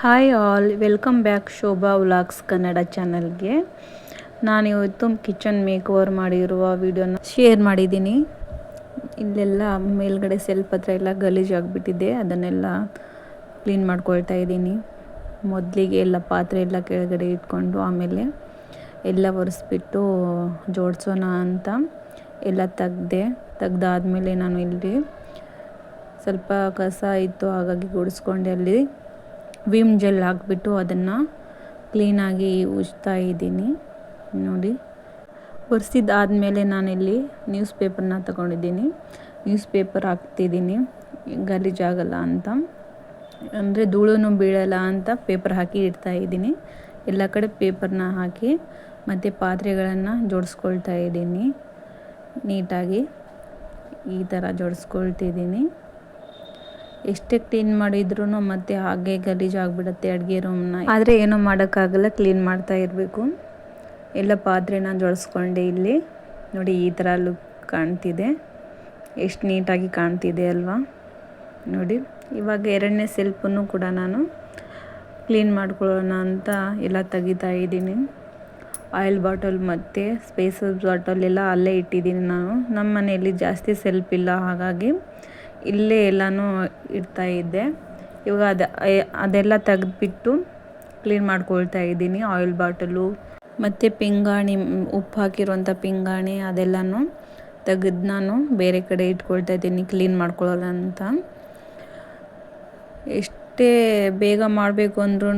Hi all welcome back Shobha vlogs Kannada ಚಾನಲ್ಗೆ ನಾನಿವತ್ತು kitchen make over ಮಾಡಿರುವ ವಿಡಿಯೋನ ಶೇರ್ ಮಾಡಿದ್ದೀನಿ. ಇಲ್ಲೆಲ್ಲ ಮೇಲ್ಗಡೆ ಸೆಲ್ಫ್ ಹತ್ರ ಎಲ್ಲ ಗಲೀಜಾಗಿಬಿಟ್ಟಿದೆ ಅದನ್ನೆಲ್ಲ ಕ್ಲೀನ್ ಮಾಡ್ಕೊಳ್ತಾ ಇದ್ದೀನಿ. ಮೊದಲಿಗೆ ಎಲ್ಲ ಪಾತ್ರೆ ಎಲ್ಲ ಕೆಳಗಡೆ ಇಟ್ಕೊಂಡು ಆಮೇಲೆ ಎಲ್ಲ ಒರೆಸ್ಬಿಟ್ಟು ಜೋಡಿಸೋಣ ಅಂತ ಎಲ್ಲ ತೆಗ್ದೆ, ತೆಗ್ದಾದ್ಮೇಲೆ ನಾನು ಇಲ್ಲಿ ಸ್ವಲ್ಪ ಕಸ ಇತ್ತು, ಹಾಗಾಗಿ ಗುಡಿಸ್ಕೊಂಡೆ ಅಲ್ಲಿ. ವಿಮ್ ಜೆಲ್ ಹಾಕಿಬಿಟ್ಟು ಅದನ್ನು ಕ್ಲೀನಾಗಿ ಉಜ್ತಾ ಇದ್ದೀನಿ. ನೋಡಿ. ಒರೆಸಿದ್ದಾದಮೇಲೆ ನಾನಿಲ್ಲಿ ನ್ಯೂಸ್ ಪೇಪರ್ನ ತಗೊಂಡಿದ್ದೀನಿ. ನ್ಯೂಸ್ ಪೇಪರ್ ಹಾಕ್ತಿದ್ದೀನಿ ಗಲೀಜಾಗಲ್ಲ ಅಂತ. ಅಂದರೆ ಧೂಳು ಬೀಳಲ್ಲ ಅಂತ ಪೇಪರ್ ಹಾಕಿ ಇಡ್ತಾ ಇದ್ದೀನಿ. ಎಲ್ಲ ಕಡೆ ಪೇಪರ್ನ ಹಾಕಿ ಮತ್ತು ಪಾತ್ರೆಗಳನ್ನು ಜೋಡಿಸ್ಕೊಳ್ತಾ ಇದ್ದೀನಿ. ನೀಟಾಗಿ ಈ ಥರ ಜೋಡಿಸ್ಕೊಳ್ತಿದ್ದೀನಿ. ಎಷ್ಟೇ ಕ್ಲೀನ್ ಮಾಡಿದ್ರು ಮತ್ತೆ ಹಾಗೆ ಗಲೀಜಾಗ್ಬಿಡುತ್ತೆ ಅಡುಗೆ ರೂಮ್ನ ಆದರೆ ಏನೂ ಮಾಡೋಕ್ಕಾಗಲ್ಲ ಕ್ಲೀನ್ ಮಾಡ್ತಾ ಇರಬೇಕು. ಎಲ್ಲ ಪಾತ್ರೆನ ಜೋಡಿಸ್ಕೊಂಡೆ ಇಲ್ಲಿ. ನೋಡಿ ಈ ಥರ ಲುಕ್ ಕಾಣ್ತಿದೆ. ಎಷ್ಟು ನೀಟಾಗಿ ಕಾಣ್ತಿದೆ ಅಲ್ವಾ? ನೋಡಿ, ಇವಾಗ ಎರಡನೇ ಸೆಲ್ಫನ್ನು ಕೂಡ ನಾನು ಕ್ಲೀನ್ ಮಾಡ್ಕೊಳ್ಳೋಣ ಅಂತ ಎಲ್ಲ ತೆಗಿತಾ ಇದ್ದೀನಿ. ಆಯಿಲ್ ಬಾಟಲ್ ಮತ್ತು ಸ್ಪೇಸಸ್ ಬಾಟಲ್ ಎಲ್ಲ ಅಲ್ಲೇ ಇಟ್ಟಿದ್ದೀನಿ ನಾನು. ನಮ್ಮ ಮನೆಯಲ್ಲಿ ಜಾಸ್ತಿ ಸೆಲ್ಫ್ ಇಲ್ಲ, ಹಾಗಾಗಿ ಇಲ್ಲೇ ಎಲ್ಲನೂ ಇಡ್ತಾ ಇದ್ದೆ. ಇವಾಗ ಅದು ಅದೆಲ್ಲ ತೆಗೆದ್ಬಿಟ್ಟು ಕ್ಲೀನ್ ಮಾಡ್ಕೊಳ್ತಾ ಇದ್ದೀನಿ, ಆಯಿಲ್ ಬಾಟಲು ಮತ್ತು ಪಿಂಗಾಣಿ, ಉಪ್ಪು ಹಾಕಿರುವಂಥ ಪಿಂಗಾಣಿ ಅದೆಲ್ಲನೂ ತೆಗೆದು ನಾನು ಬೇರೆ ಕಡೆ ಇಟ್ಕೊಳ್ತಾ ಇದ್ದೀನಿ, ಕ್ಲೀನ್ ಮಾಡ್ಕೊಳ್ಳೋಣ ಅಂತ. ಎಷ್ಟೇ ಬೇಗ ಮಾಡಬೇಕು ಅಂದ್ರೂ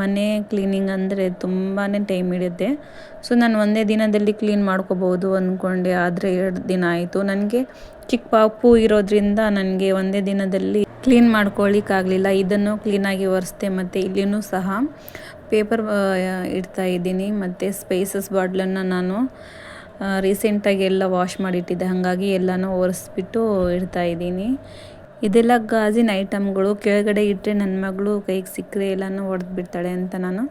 ಮನೆ ಕ್ಲೀನಿಂಗ್ ಅಂದರೆ ತುಂಬಾ ಟೈಮ್ ಹಿಡಿಯುತ್ತೆ. ಸೊ ನಾನು ಒಂದೇ ದಿನದಲ್ಲಿ ಕ್ಲೀನ್ ಮಾಡ್ಕೋಬೋದು ಅಂದ್ಕೊಂಡೆ ಆದರೆ ಎರಡು ದಿನ ಆಯಿತು. ನನಗೆ ಚಿಕ್ಕ ಪಾಪು ಇರೋದ್ರಿಂದ ನನಗೆ ಒಂದೇ ದಿನದಲ್ಲಿ ಕ್ಲೀನ್ ಮಾಡ್ಕೊಳ್ಳಿಕ್ಕಾಗಲಿಲ್ಲ ಇದನ್ನು ಕ್ಲೀನಾಗಿ ಒರೆಸ್ದೆ ಮತ್ತು ಇಲ್ಲಿಯೂ ಸಹ ಪೇಪರ್ ಇಡ್ತಾ ಇದ್ದೀನಿ. ಮತ್ತು ಸ್ಪೈಸಸ್ ಬಾಟ್ಲನ್ನು ನಾನು ರೀಸೆಂಟಾಗಿ ಎಲ್ಲ ವಾಶ್ ಮಾಡಿಟ್ಟಿದ್ದೆ. ಹಾಗಾಗಿ ಎಲ್ಲನೂ ಒರೆಸ್ಬಿಟ್ಟು ಇಡ್ತಾ ಇದ್ದೀನಿ. ಇದೆಲ್ಲ ಗಾಜಿನ ಐಟಮ್ಗಳು ಕೆಳಗಡೆ ಇಟ್ಟರೆ ನನ್ನ ಮಗಳು ಕೈಗೆ ಸಿಕ್ಕರೆ ಎಲ್ಲನೂ ಹೊಡೆದು ಬಿಡ್ತಾಳೆ ಅಂತ ನಾನು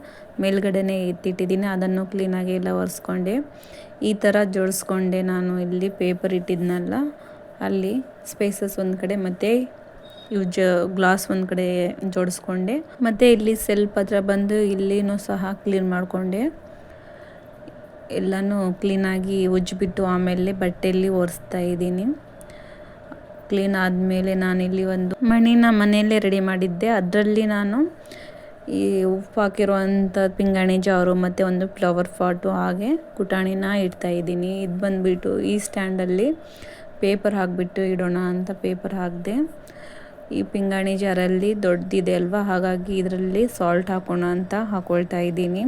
ಮೇಲ್ಗಡೆನೇ ಎತ್ತಿಟ್ಟಿದ್ದೀನಿ. ಅದನ್ನು ಕ್ಲೀನಾಗಿ ಎಲ್ಲ ಒರೆಸ್ಕೊಂಡೆ. ಈ ಥರ ಜೋಡಿಸ್ಕೊಂಡೆ ನಾನು ಇಲ್ಲಿ ಪೇಪರ್ ಇಟ್ಟಿದ್ನಲ್ಲ, ಅಲ್ಲಿ ಸ್ಪೇಸಸ್ ಒಂದು ಕಡೆ ಮತ್ತು ಇವು ಜ ಗ್ಲಾಸ್ ಒಂದು ಕಡೆ ಜೋಡಿಸ್ಕೊಂಡೆ. ಮತ್ತು ಇಲ್ಲಿ ಸೆಲ್ಫ್ ಹತ್ರ ಬಂದು ಇಲ್ಲಿನೂ ಸಹ ಕ್ಲೀನ್ ಮಾಡಿಕೊಂಡೆ. ಎಲ್ಲನೂ ಕ್ಲೀನಾಗಿ ಉಜ್ಜಿಬಿಟ್ಟು ಆಮೇಲೆ ಬಟ್ಟೆಯಲ್ಲಿ ಒರೆಸ್ತಾ ಇದ್ದೀನಿ. ಕ್ಲೀನ್ ಆದಮೇಲೆ ನಾನಿಲ್ಲಿ ಒಂದು ಮಣಿನ ಮನೆಯಲ್ಲೇ ರೆಡಿ ಮಾಡಿದ್ದೆ. ಅದರಲ್ಲಿ ನಾನು ಈ ಉಪ್ಪು ಹಾಕಿರುವಂಥ ಪಿಂಗಾಣಿ ಜಾರು ಮತ್ತು ಒಂದು ಫ್ಲವರ್ ಪಾಟು ಹಾಗೆ ಕುಟಾಣಿನ ಇಡ್ತಾ ಇದ್ದೀನಿ. ಇದು ಬಂದುಬಿಟ್ಟು ಈ ಸ್ಟ್ಯಾಂಡಲ್ಲಿ ಪೇಪರ್ ಹಾಕಿಬಿಟ್ಟು ಇಡೋಣ ಅಂತ ಪೇಪರ್ ಹಾಕಿದೆ. ಈ ಪಿಂಗಾಣಿ ಜಾರಲ್ಲಿ ದೊಡ್ಡದಿದೆ ಅಲ್ವಾ? ಹಾಗಾಗಿ ಇದರಲ್ಲಿ ಸಾಲ್ಟ್ ಹಾಕೋಣ ಅಂತ ಹಾಕೊಳ್ತಾ ಇದ್ದೀನಿ.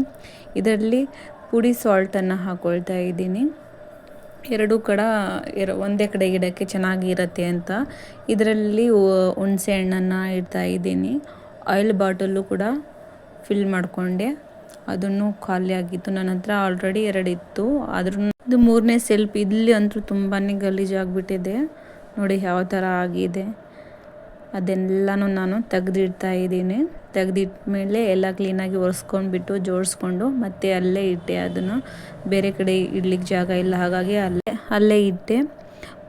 ಇದರಲ್ಲಿ ಪುಡಿ ಸಾಲ್ಟನ್ನು ಹಾಕೊಳ್ತಾ ಇದ್ದೀನಿ. ಎರಡು ಕಡ ಒಂದೇ ಕಡೆ ಇಡೋಕ್ಕೆ ಚೆನ್ನಾಗಿರತ್ತೆ ಅಂತ. ಇದರಲ್ಲಿ ಹುಣಸೆ ಹಣ್ಣನ್ನು ಇಡ್ತಾ ಇದ್ದೀನಿ. ಆಯಿಲ್ ಬಾಟಲ್ಲು ಕೂಡ ಫಿಲ್ ಮಾಡಿಕೊಂಡೆ. ಅದನ್ನು ಖಾಲಿ ಆಗಿತ್ತು ನನ್ನ ಹತ್ರ ಆಲ್ರೆಡಿ ಎರಡು ಇತ್ತು ಇದು ಮೂರನೇ ಸೆಲ್ಫ್ ಇಲ್ಲಿ ಅಂತೂ ತುಂಬಾ ಗಲೀಜಾಗಿಬಿಟ್ಟಿದೆ. ನೋಡಿ ಯಾವ ಥರ ಆಗಿದೆ. ಅದೆಲ್ಲನೂ ನಾನು ತೆಗೆದಿಡ್ತಾ ಇದ್ದೀನಿ. ತೆಗೆದಿಟ್ಟ ಮೇಲೆ ಎಲ್ಲ ಕ್ಲೀನಾಗಿ ಒರೆಸ್ಕೊಂಡ್ಬಿಟ್ಟು ಜೋಡಿಸ್ಕೊಂಡು ಮತ್ತೆ ಅಲ್ಲೇ ಇಟ್ಟೆ ಅದನ್ನು. ಬೇರೆ ಕಡೆ ಇಡ್ಲಿಕ್ಕೆ ಜಾಗ ಇಲ್ಲ, ಹಾಗಾಗಿ ಅಲ್ಲೇ ಅಲ್ಲೇ ಇಟ್ಟೆ.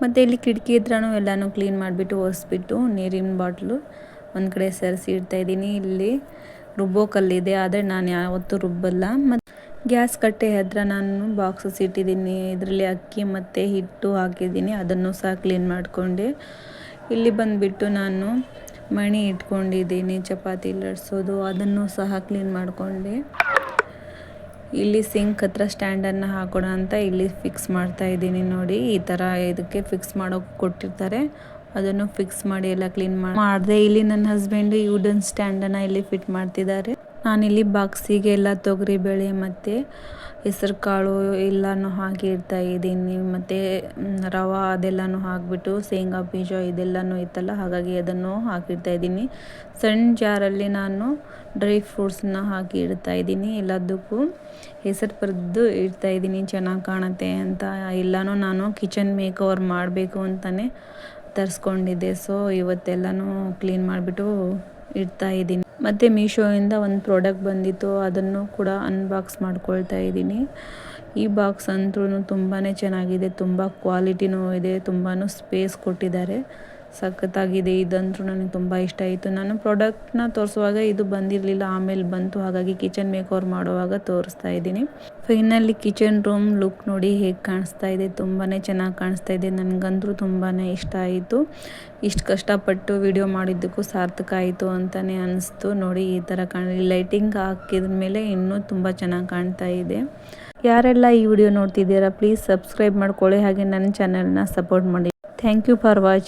ಮತ್ತು ಇಲ್ಲಿ ಕಿಟಕಿ ಹತ್ರನೂ ಎಲ್ಲನೂ ಕ್ಲೀನ್ ಮಾಡಿಬಿಟ್ಟು ಒರೆಸ್ಬಿಟ್ಟು ನೀರಿನ ಬಾಟ್ಲು ಒಂದು ಕಡೆ ಸರಿಸಿ ಇಡ್ತಾ ಇದ್ದೀನಿ. ಇಲ್ಲಿ ರುಬ್ಬೋ ಕಲ್ಲಿದೆ ಆದರೆ ನಾನು ಯಾವತ್ತೂ ರುಬ್ಬಲ್ಲ. ಮತ್ತು ಗ್ಯಾಸ್ ಕಟ್ಟೆ ಹತ್ರ ನಾನು ಬಾಕ್ಸಸ್ ಇಟ್ಟಿದ್ದೀನಿ. ಇದರಲ್ಲಿ ಅಕ್ಕಿ ಮತ್ತು ಹಿಟ್ಟು ಹಾಕಿದ್ದೀನಿ, ಅದನ್ನು ಸಹ ಕ್ಲೀನ್ ಮಾಡಿಕೊಂಡೆ. ಇಲ್ಲಿ ಬಂದುಬಿಟ್ಟು ನಾನು ಮಣಿ ಇಟ್ಕೊಂಡಿದ್ದೀನಿ, ಚಪಾತಿ ಲಟ್ಸೋದು ಅದನ್ನು ಸಹ ಕ್ಲೀನ್ ಮಾಡಿಕೊಂಡೆ. ಇಲ್ಲಿ ಸಿಂಕ್ ಹತ್ರ ಸ್ಟ್ಯಾಂಡನ್ನು ಹಾಕೋಣ ಅಂತ ಇಲ್ಲಿ ಫಿಕ್ಸ್ ಮಾಡ್ತಾ ಇದ್ದೀನಿ ನೋಡಿ. ಈ ಥರ ಇದಕ್ಕೆ ಫಿಕ್ಸ್ ಮಾಡೋಕೆ ಕೊಟ್ಟಿರ್ತಾರೆ. ಅದನ್ನು ಫಿಕ್ಸ್ ಮಾಡಿ ಎಲ್ಲ ಕ್ಲೀನ್ ಮಾಡಿ ಮಾಡಿದೆ. ಇಲ್ಲಿ ನನ್ನ ಹಸ್ಬೆಂಡು ಯೂಡನ್ ಸ್ಟ್ಯಾಂಡನ್ನು ಇಲ್ಲಿ ಫಿಟ್ ಮಾಡ್ತಿದ್ದಾರೆ. ನಾನಿಲ್ಲಿ ಬಾಕ್ಸಿಗೆ ಎಲ್ಲ ತೊಗರಿಬೇಳೆ ಮತ್ತು ಹೆಸರು ಕಾಳು ಎಲ್ಲನೂ ಹಾಕಿ ಇಡ್ತಾ ಇದ್ದೀನಿ. ಮತ್ತು ರವೆ ಅದೆಲ್ಲನೂ ಹಾಕಿಬಿಟ್ಟು ಶೇಂಗಾ, ಬೀಜ ಇದೆಲ್ಲನೂ ಇತ್ತಲ್ಲ, ಹಾಗಾಗಿ ಅದನ್ನು ಹಾಕಿಡ್ತಾ ಇದ್ದೀನಿ. ಸಣ್ಣ ಜಾರಲ್ಲಿ ನಾನು ಡ್ರೈ ಫ್ರೂಟ್ಸನ್ನ ಹಾಕಿ ಇಡ್ತಾ ಇದ್ದೀನಿ. ಎಲ್ಲದಕ್ಕೂ ಹೆಸರು ಬರೆದು ಇಡ್ತಾ ಇದ್ದೀನಿ. ಚೆನ್ನಾಗಿ ಕಾಣುತ್ತೆ ಅಂತ ಎಲ್ಲನೂ ನಾನು ಕಿಚನ್ ಮೇಕ್ ಓವರ್ ಮಾಡಬೇಕು ಅಂತಲೇ ತರಿಸ್ಕೊಂಡಿದ್ದೆ. ಸೊ, ಇವತ್ತೆಲ್ಲನೂ ಕ್ಲೀನ್ ಮಾಡಿಬಿಟ್ಟು ಇಡ್ತಾ ಇದ್ದೀನಿ. ಮತ್ತು ಮೀಶೋಯಿಂದ ಒಂದು ಪ್ರಾಡಕ್ಟ್ ಬಂದಿತ್ತು, ಅದನ್ನು ಕೂಡ ಅನ್ಬಾಕ್ಸ್ ಮಾಡ್ಕೊಳ್ತಾ ಇದ್ದೀನಿ. ಈ ಬಾಕ್ಸ್ ಅಂತೂ ತುಂಬಾ ಚೆನ್ನಾಗಿದೆ, ತುಂಬ ಕ್ವಾಲಿಟಿನೂ ಇದೆ ತುಂಬಾ ಸ್ಪೇಸ್ ಕೊಟ್ಟಿದ್ದಾರೆ. ಸಖತ್ತಾಗಿದೆ, ಇದಂತೂ ನನಗೆ ತುಂಬ ಇಷ್ಟ ಆಯಿತು. ನಾನು ಪ್ರಾಡಕ್ಟ್ನ ತೋರಿಸುವಾಗ ಇದು ಬಂದಿರಲಿಲ್ಲ, ಆಮೇಲೆ ಬಂತು, ಹಾಗಾಗಿ ಕಿಚನ್ ಮೇಕ್ ಓವರ್ ಮಾಡುವಾಗ ತೋರಿಸ್ತಾ ಇದ್ದೀನಿ. ಫೈನಲಿ ಕಿಚನ್ ರೂಮ್ ಲುಕ್ ನೋಡಿ ಹೇಗೆ ಕಾಣಿಸ್ತಾ ಇದೆ. ತುಂಬಾ ಚೆನ್ನಾಗಿ ಕಾಣಿಸ್ತಾ ಇದೆ. ನನಗಂತೂ ತುಂಬಾ ಇಷ್ಟ ಆಯಿತು. ಇಷ್ಟು ಕಷ್ಟಪಟ್ಟು ವಿಡಿಯೋ ಮಾಡಿದ್ದಕ್ಕೂ ಸಾರ್ಥಕ ಆಯಿತು ಅಂತಲೇ ಅನಿಸ್ತು. ನೋಡಿ ಈ ಥರ ಕಾಣ ಲೈಟಿಂಗ್ ಹಾಕಿದ ಮೇಲೆ ಇನ್ನೂ ತುಂಬ ಚೆನ್ನಾಗಿ ಕಾಣ್ತಾ ಇದೆ. ಯಾರೆಲ್ಲ ಈ ವಿಡಿಯೋ ನೋಡ್ತಿದ್ದೀರಾ, ಪ್ಲೀಸ್ ಸಬ್ಸ್ಕ್ರೈಬ್ ಮಾಡ್ಕೊಳ್ಳಿ. ಹಾಗೆ ನನ್ನ ಚಾನಲ್ನ ಸಪೋರ್ಟ್ ಮಾಡಿ. Thank you for watching